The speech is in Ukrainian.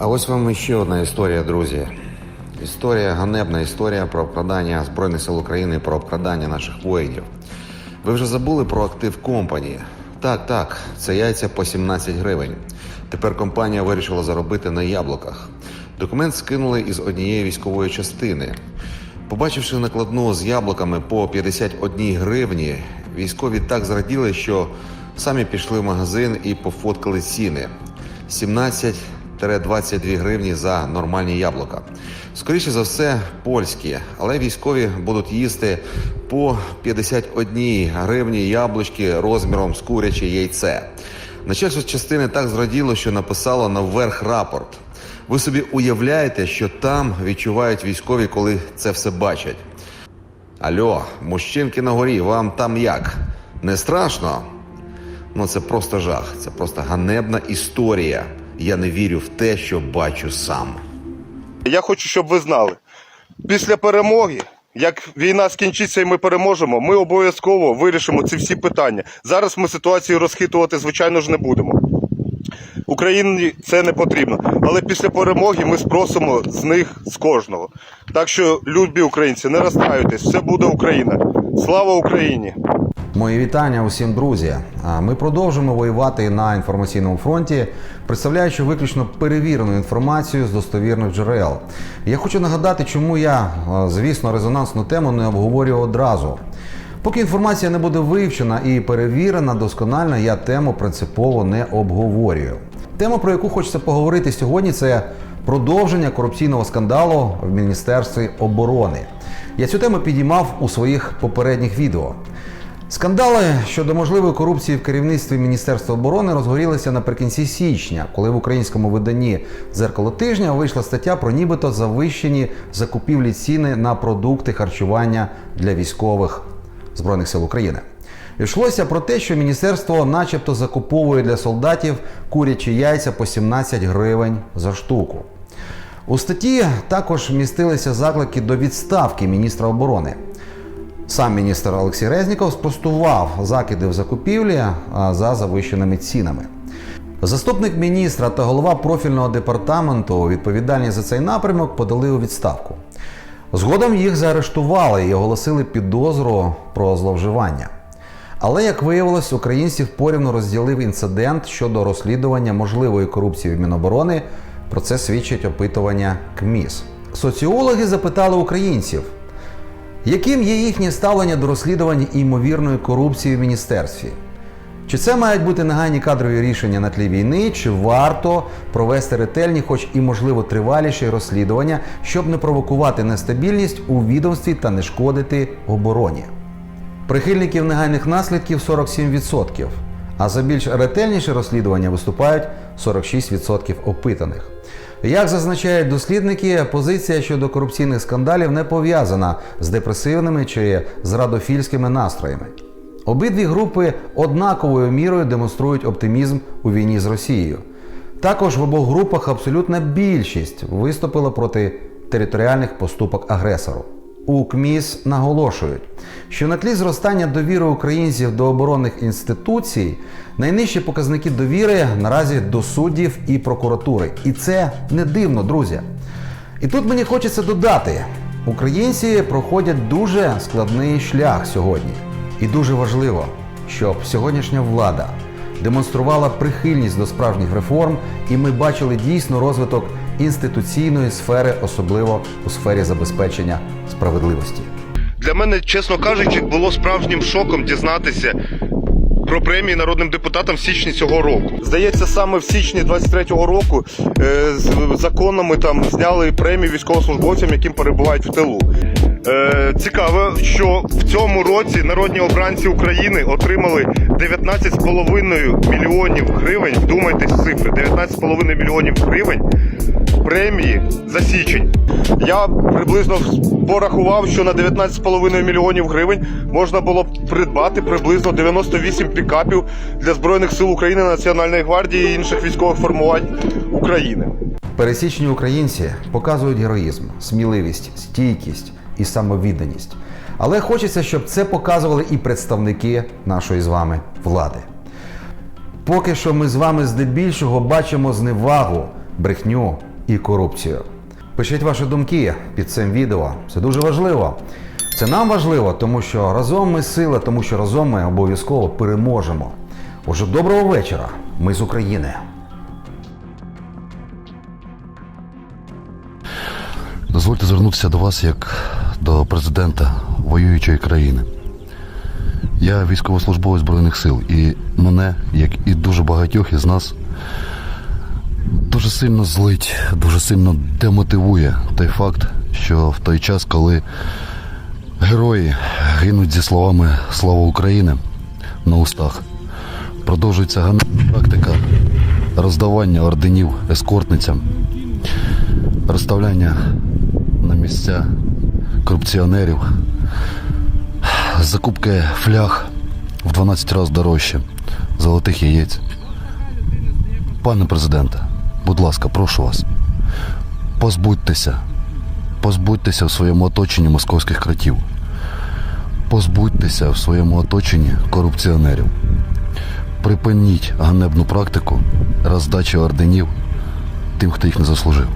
А ось вам ще одна історія, друзі. Історія, ганебна історія про обкрадання Збройних сил України, про обкрадання наших воїнів. Ви вже забули про актив компанії? Так, так, це яйця по 17 гривень. Тепер компанія вирішила заробити на яблуках. Документ скинули із однієї військової частини. Побачивши накладну з яблуками по 51 гривні, військові так зраділи, що самі пішли в магазин і пофоткали ціни. 17-22 гривні за нормальні яблука. Скоріше за все, польські, але військові будуть їсти по 51 гривні яблучки розміром з куряче яйце. Начальство частини так зраділо, що написало наверх рапорт. Ви собі уявляєте, що там відчувають військові, коли це все бачать. Альо, мужчинки на горі, вам там як? Не страшно? Ну це просто жах, це просто ганебна історія. Я не вірю в те, що бачу сам. Я хочу, щоб ви знали. Після перемоги, як війна скінчиться і ми переможемо, ми обов'язково вирішимо ці всі питання. Зараз ми ситуацію розхитувати, звичайно ж, не будемо. Україні це не потрібно. Але після перемоги ми спросимо з них з кожного. Так що, любі українці, не розстраюйтесь, все буде Україна. Слава Україні! Мої вітання усім друзі. Ми продовжуємо воювати на інформаційному фронті, представляючи виключно перевірену інформацію з достовірних джерел. Я хочу нагадати, чому я, звісно, резонансну тему не обговорюю одразу. Поки інформація не буде вивчена і перевірена досконально, я тему принципово не обговорюю. Тема, про яку хочеться поговорити сьогодні, це продовження корупційного скандалу в Міністерстві оборони. Я цю тему підіймав у своїх попередніх відео. Скандали щодо можливої корупції в керівництві Міністерства оборони розгорілися наприкінці січня, коли в українському виданні Зеркало тижня вийшла стаття про нібито завищені закупівлі ціни на продукти харчування для військових Збройних сил України. Йшлося про те, що міністерство, начебто, закуповує для солдатів курячі яйця по 17 гривень за штуку. У статті також містилися заклики до відставки міністра оборони. Сам міністр Олексій Резніков спростував закиди в закупівлі за завищеними цінами. Заступник міністра та голова профільного департаменту, відповідальні за цей напрямок, подали у відставку. Згодом їх заарештували і оголосили підозру про зловживання. Але, як виявилось, українців порівну розділив інцидент щодо розслідування можливої корупції в Міноборони. Про це свідчить опитування КМІС. Соціологи запитали українців, яким є їхнє ставлення до розслідування ймовірної корупції в міністерстві? Чи це мають бути негайні кадрові рішення на тлі війни, чи варто провести ретельні, хоч і можливо триваліші розслідування, щоб не провокувати нестабільність у відомстві та не шкодити обороні? Прихильників негайних наслідків 47%, а за більш ретельніше розслідування виступають 46% опитаних. Як зазначають дослідники, позиція щодо корупційних скандалів не пов'язана з депресивними чи зрадофільськими настроями. Обидві групи однаковою мірою демонструють оптимізм у війні з Росією. Також в обох групах абсолютна більшість виступила проти територіальних поступок агресору. У КМІС наголошують, що на тлі зростання довіри українців до оборонних інституцій найнижчі показники довіри наразі до суддів і прокуратури. І це не дивно, друзі. І тут мені хочеться додати: українці проходять дуже складний шлях сьогодні. І дуже важливо, щоб сьогоднішня влада демонструвала прихильність до справжніх реформ, і ми бачили дійсно розвиток інституційної сфери, особливо у сфері забезпечення справедливості. Для мене, чесно кажучи, було справжнім шоком дізнатися про премії народним депутатам в січні цього року. Здається, саме в січні 23-го року е, з законами там зняли премії військовослужбовцям, яким перебувають в тилу. Е, цікаво, що в цьому році народні обранці України отримали 19,5 мільйонів гривень. Вдумайтесь цифри: 19,5 мільйонів гривень премії за січень. Я приблизно порахував, що на 19,5 мільйонів гривень можна було б придбати приблизно 98 пікапів для Збройних сил України, Національної гвардії і інших військових формувань України. Пересічні українці показують героїзм, сміливість, стійкість і самовідданість. Але хочеться, щоб це показували і представники нашої з вами влади. Поки що ми з вами здебільшого бачимо зневагу брехню і корупцію. Пишіть ваші думки під цим відео. Це дуже важливо. Це нам важливо, тому що разом ми сила, тому що разом ми обов'язково переможемо. Отже, доброго вечора. Ми з України. Дозвольте звернутися до вас як до президента воюючої країни. Я військовослужбовець Збройних сил, і мене, як і дуже багатьох із нас, дуже сильно злить, дуже сильно демотивує той факт, що в той час, коли герої гинуть зі словами Слава Україні на устах, продовжується ганебна практика роздавання орденів ескортницям розставляння на місця корупціонерів, закупки фляг в 12 разів дорожче золотих яєць. Пане президенте, будь ласка, прошу вас, позбудьтеся, позбудьтеся в своєму оточенні московських кратів, позбудьтеся в своєму оточенні корупціонерів. Припиніть ганебну практику роздачі орденів тим, хто їх не заслужив.